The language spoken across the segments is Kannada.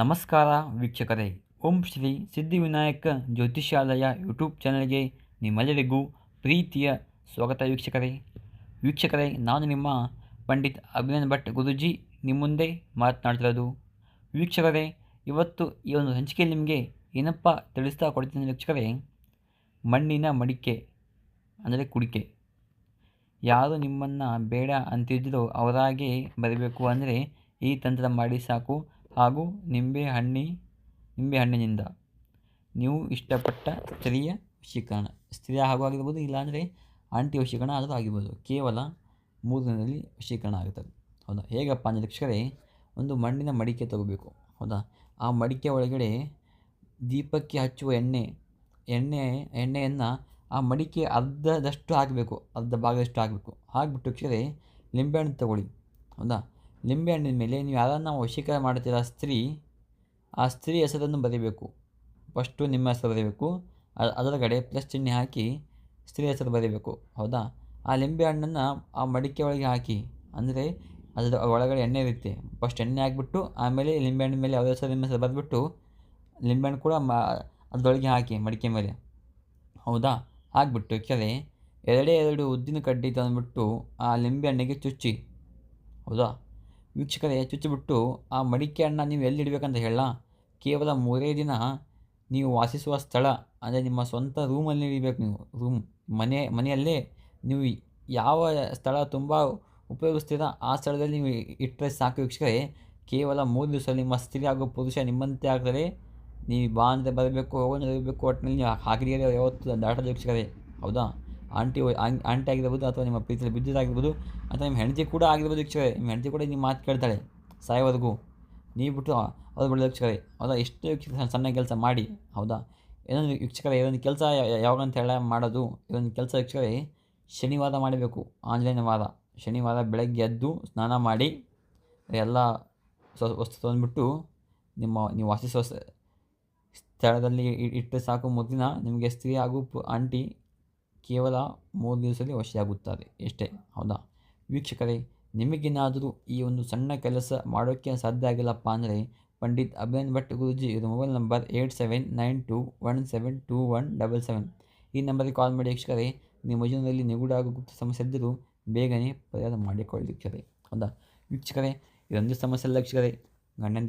ನಮಸ್ಕಾರ ವೀಕ್ಷಕರೇ. ಓಂ ಶ್ರೀ ಸಿದ್ಧಿವಿನಾಯಕ ಜ್ಯೋತಿಷ್ಯಾಲಯ ಯೂಟ್ಯೂಬ್ ಚಾನಲ್ಗೆ ನಿಮ್ಮೆಲ್ಲರಿಗೂ ಪ್ರೀತಿಯ ಸ್ವಾಗತ ವೀಕ್ಷಕರೇ. ವೀಕ್ಷಕರೇ, ನಾನು ನಿಮ್ಮ ಪಂಡಿತ್ ಅಭಿನಂದ್ ಭಟ್ ಗುರುಜಿ ನಿಮ್ಮ ಮುಂದೆ ಮಾತನಾಡ್ತಿರೋದು. ವೀಕ್ಷಕರೇ, ಇವತ್ತು ಈ ಒಂದು ಹಂಚಿಕೆಯಲ್ಲಿ ನಿಮಗೆ ಏನಪ್ಪ ತಿಳಿಸ್ತಾ ಕೊಡ್ತೀನಿ ವೀಕ್ಷಕರೇ. ಮಣ್ಣಿನ ಮಡಿಕೆ, ಅಂದರೆ ಕುಡಿಕೆ. ಯಾರು ನಿಮ್ಮನ್ನು ಬೇಡ ಅಂತಿದ್ದರೂ ಅವರಾಗೆ ಬರಬೇಕು ಅಂದರೆ ಈ ತಂತ್ರ ಮಾಡಿ ಸಾಕು. ಹಾಗೂ ನಿಂಬೆ ಹಣ್ಣಿ, ನಿಂಬೆ ಹಣ್ಣಿನಿಂದ. ನೀವು ಇಷ್ಟಪಟ್ಟ ಸ್ತ್ರೀಯ ವಶೀಕರಣ. ಸ್ತ್ರೀಯ ಹಾಗೂ ಆಗಿರ್ಬೋದು ಇಲ್ಲಾಂದರೆ ಆಂಟಿ ವಶೀಕರಣ ಆದರೂ ಆಗಿರ್ಬೋದು. ಕೇವಲ ಮೂರು ದಿನದಲ್ಲಿ ವಶೀಕರಣ ಆಗುತ್ತದೆ. ಹೌದಾ? ಹೇಗಪ್ಪ ಅಂದರೆ ವೀಕ್ಷಕರೇ, ಒಂದು ಮಣ್ಣಿನ ಮಡಿಕೆ ತಗೋಬೇಕು. ಹೌದಾ? ಆ ಮಡಿಕೆ ಒಳಗಡೆ ದೀಪಕ್ಕೆ ಹಚ್ಚುವ ಎಣ್ಣೆ ಎಣ್ಣೆ, ಎಣ್ಣೆಯನ್ನು ಆ ಮಡಿಕೆ ಅರ್ಧದಷ್ಟು ಹಾಕಬೇಕು. ಅರ್ಧ ಭಾಗದಷ್ಟು ಹಾಕಬೇಕು. ಹಾಕಿಬಿಟ್ಟು ವೀಕ್ಷಕರೇ ಲಿಂಬೆಹಣ್ಣು ತಗೊಳ್ಳಿ. ಹೌದಾ? ಲಿಂಬೆಹಣ್ಣಿನ ಮೇಲೆ ನೀವು ಯಾರನ್ನು ವಶೀಕರಣ ಮಾಡ್ತೀರ ಸ್ತ್ರೀ, ಆ ಸ್ತ್ರೀ ಹೆಸರನ್ನು ಬರೀಬೇಕು. ಫಸ್ಟು ನಿಮ್ಮ ಹೆಸರು ಬರೀಬೇಕು. ಅದರ ಕಡೆ ಪ್ಲಸ್ ಚಿಹ್ನೆ ಹಾಕಿ ಸ್ತ್ರೀ ಹೆಸರು ಬರೀಬೇಕು. ಹೌದಾ? ಆ ಲಿಂಬೆ ಹಣ್ಣನ್ನು ಆ ಮಡಿಕೆ ಒಳಗೆ ಹಾಕಿ, ಅಂದರೆ ಅದರ ಒಳಗಡೆ ಎಣ್ಣೆ ಇರುತ್ತೆ. ಫಸ್ಟ್ ಎಣ್ಣೆ ಹಾಕಿಬಿಟ್ಟು, ಆಮೇಲೆ ಲಿಂಬೆಹಣ್ಣಿನ ಮೇಲೆ ಯಾವುದೇ ಹೆಸರು ನಿಮ್ಮ ಹೆಸರು ಬರೆದ್ಬಿಟ್ಟು ಲಿಂಬೆಹಣ್ಣು ಕೂಡ ಅದರೊಳಗೆ ಹಾಕಿ ಮಡಿಕೆ ಮೇಲೆ. ಹೌದಾ? ಹಾಕ್ಬಿಟ್ಟು ಕೆರೆ, ಎರಡೇ ಎರಡು ಉದ್ದಿನ ಕಡ್ಡಿ ತಂದುಬಿಟ್ಟು ಆ ಲಿಂಬೆ ಹಣ್ಣಿಗೆ ಚುಚ್ಚಿ. ಹೌದಾ? ವೀಕ್ಷಕರೇ ಚುಚ್ಚಿಬಿಟ್ಟು, ಆ ಮಡಿಕೆ ಹಣ್ಣ ನೀವು ಎಲ್ಲಿಡಬೇಕಂತ ಹೇಳ. ಕೇವಲ ಮೂರೇ ದಿನ ನೀವು ವಾಸಿಸುವ ಸ್ಥಳ, ಅಂದರೆ ನಿಮ್ಮ ಸ್ವಂತ ರೂಮಲ್ಲಿ ಇಡಬೇಕು ನೀವು. ರೂಮ್, ಮನೆ, ಮನೆಯಲ್ಲೇ ನೀವು ಯಾವ ಸ್ಥಳ ತುಂಬ ಉಪಯೋಗಿಸ್ತೀರ, ಆ ಸ್ಥಳದಲ್ಲಿ ನೀವು ಇಟ್ಟರೆ ಸಾಕು ವೀಕ್ಷಕರೇ. ಕೇವಲ ಮೂರು ದಿವಸ ನಿಮ್ಮ ಸ್ತ್ರೀ ಹಾಗೂ ಪುರುಷ ನಿಮ್ಮಂತೆ ಆಗ್ತಾರೆ. ನೀವು ಬಾ ಅಂತ ಬರಬೇಕು ಹೋಗೋಣ ಇರಬೇಕು ಒಟ್ಟಿನಲ್ಲಿ ನೀವು ಹಾಕಿದ್ರೆ ಯಾವತ್ತು ದಾಟದ ವೀಕ್ಷಕರೇ. ಹೌದಾ? ಆಂಟಿ ಆಂಟಿ ಆಗಿರ್ಬೋದು ಅಥವಾ ನಿಮ್ಮ ಪ್ರೀತಿಯಲ್ಲಿ ಬಿದ್ದಿದ್ದಾಗಿರ್ಬೋದು ಅಥವಾ ನಿಮ್ಮ ಹೆಂಡತಿ ಕೂಡ ಆಗಿರ್ಬೋದು ವೀಕ್ಷಕರೇ. ನಿಮ್ಮ ಹೆಂಡತಿ ಕೂಡ ನಿಮ್ಮ ಮಾತು ಕೇಳ್ತಾಳೆ, ಸಾಯೋವರೆಗೂ. ನೀವು ಬಿಟ್ಟು ಅವ್ರು ಬಿಡೋದು ವೀಕ್ಷಕರೇ. ಹೌದಾ? ಎಷ್ಟು ಸಣ್ಣ ಕೆಲಸ ಮಾಡಿ. ಹೌದಾ? ಏನೊಂದು ವೀಕ್ಷಕರೇ, ಏನೊಂದು ಕೆಲಸ ಯಾವಾಗಂತ ಹೇಳ ಮಾಡೋದು ಇದೊಂದು ಕೆಲಸ ವೀಕ್ಷಕರೇ, ಶನಿವಾರ ಮಾಡಬೇಕು. ಆಂಜನೇಯ ವಾರ ಶನಿವಾರ ಬೆಳಗ್ಗೆ ಎದ್ದು ಸ್ನಾನ ಮಾಡಿ, ಎಲ್ಲ ವಸ್ತು ತಂದುಬಿಟ್ಟು ನಿಮ್ಮ, ನೀವು ವಾಸಿಸುವ ಸ್ಥಳದಲ್ಲಿ ಇಟ್ಟರೆ ಸಾಕು. ಮುದ್ದಿನ ನಿಮಗೆ ಸ್ತ್ರೀ ಹಾಗೂ ಆಂಟಿ ಕೇವಲ ಮೂರು ದಿವಸದಲ್ಲಿ ವಶಿಯಾಗುತ್ತಾರೆ. ಎಷ್ಟೇ, ಹೌದಾ? ವೀಕ್ಷಕರೇ, ನಿಮಗೇನಾದರೂ ಈ ಒಂದು ಸಣ್ಣ ಕೆಲಸ ಮಾಡೋಕ್ಕೆ ಸಾಧ್ಯ ಆಗಿಲ್ಲಪ್ಪ ಅಂದರೆ, ಪಂಡಿತ್ ಅಭಿನಂದ್ ಭಟ್ ಗುರುಜಿ ಇದು mobile number eight seven nine two one seven two one double seven. ಈ ನಂಬರಿಗೆ ಕಾಲ್ ಮಾಡಿ ವೀಕ್ಷಕರೇ, ನಿಮ್ಮ ಜೀವನದಲ್ಲಿ ನಿಗೂಢ ಹಾಗೂ ಗುಪ್ತ ಸಮಸ್ಯೆ ಇದ್ದರೂ ಬೇಗನೆ ಪರಿಹಾರ ಮಾಡಿಕೊಳ್ಳಿ ಹೌದಾ? ವೀಕ್ಷಕರೇ, ಇದೊಂದು ಸಮಸ್ಯೆ ಅಲ್ಲ ವೀಕ್ಷಕರೇ.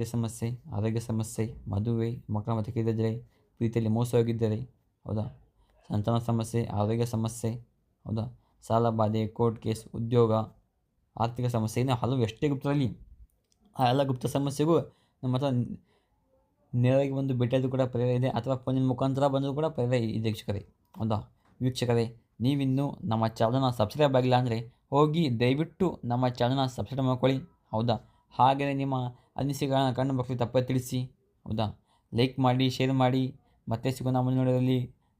ಸಮಸ್ಯೆ, ಆರೋಗ್ಯ ಸಮಸ್ಯೆ, ಮದುವೆ, ಮಕ್ಕಳ ಮತ್ತು ಪ್ರೀತಿಯಲ್ಲಿ ಮೋಸ ಹೋಗಿದ್ದರೆ ಹೌದಾ? ಸಂತಾನ ಸಮಸ್ಯೆ, ಆರೋಗ್ಯ ಸಮಸ್ಯೆ, ಹೌದಾ? ಸಾಲ ಬಾಧೆ ಕೋರ್ಟ್ ಕೇಸ್ ಉದ್ಯೋಗ, ಆರ್ಥಿಕ ಸಮಸ್ಯೆ, ಇನ್ನು ಹಲವು ಎಷ್ಟೇ ಗುಪ್ತರಲ್ಲಿ ಆ ಎಲ್ಲ ಗುಪ್ತ ಸಮಸ್ಯೆಗೂ ನಮ್ಮ ಹತ್ರ ನೇರವಾಗಿ ಬಂದು ಭೇಟಿಯಾದರೂ ಕೂಡ ಪರಿಹಾರ ಇದೆ. ಅಥವಾ ಫೋನಿನ ಮುಖಾಂತರ ಬಂದರೂ ಕೂಡ ಪರಿಹಾರ ಇದೆ ವೀಕ್ಷಕರೇ. ಹೌದಾ? ವೀಕ್ಷಕರೇ, ನೀವಿನ್ನೂ ನಮ್ಮ ಚಾನಲ್ನ ಸಬ್ಸ್ಕ್ರೈಬ್ ಆಗಿಲ್ಲ ಅಂದರೆ ಹೋಗಿ ದಯವಿಟ್ಟು ನಮ್ಮ ಚಾನಲ್ನ ಸಬ್ಸ್ಕ್ರೈಬ್ ಮಾಡ್ಕೊಳ್ಳಿ. ಹೌದಾ? ಹಾಗೆಯೇ ನಿಮ್ಮ ಅನಿಸಿಕೆಗಳನ್ನ ಕಣ್ಣು ಬಾಕ್ಸಲ್ಲಿ ತಪ್ಪೇ ತಿಳಿಸಿ. ಹೌದಾ? ಲೈಕ್ ಮಾಡಿ ಶೇರ್ ಮಾಡಿ. ಮತ್ತೆ ಸಿಗೋಣ ಮುಂದಿನ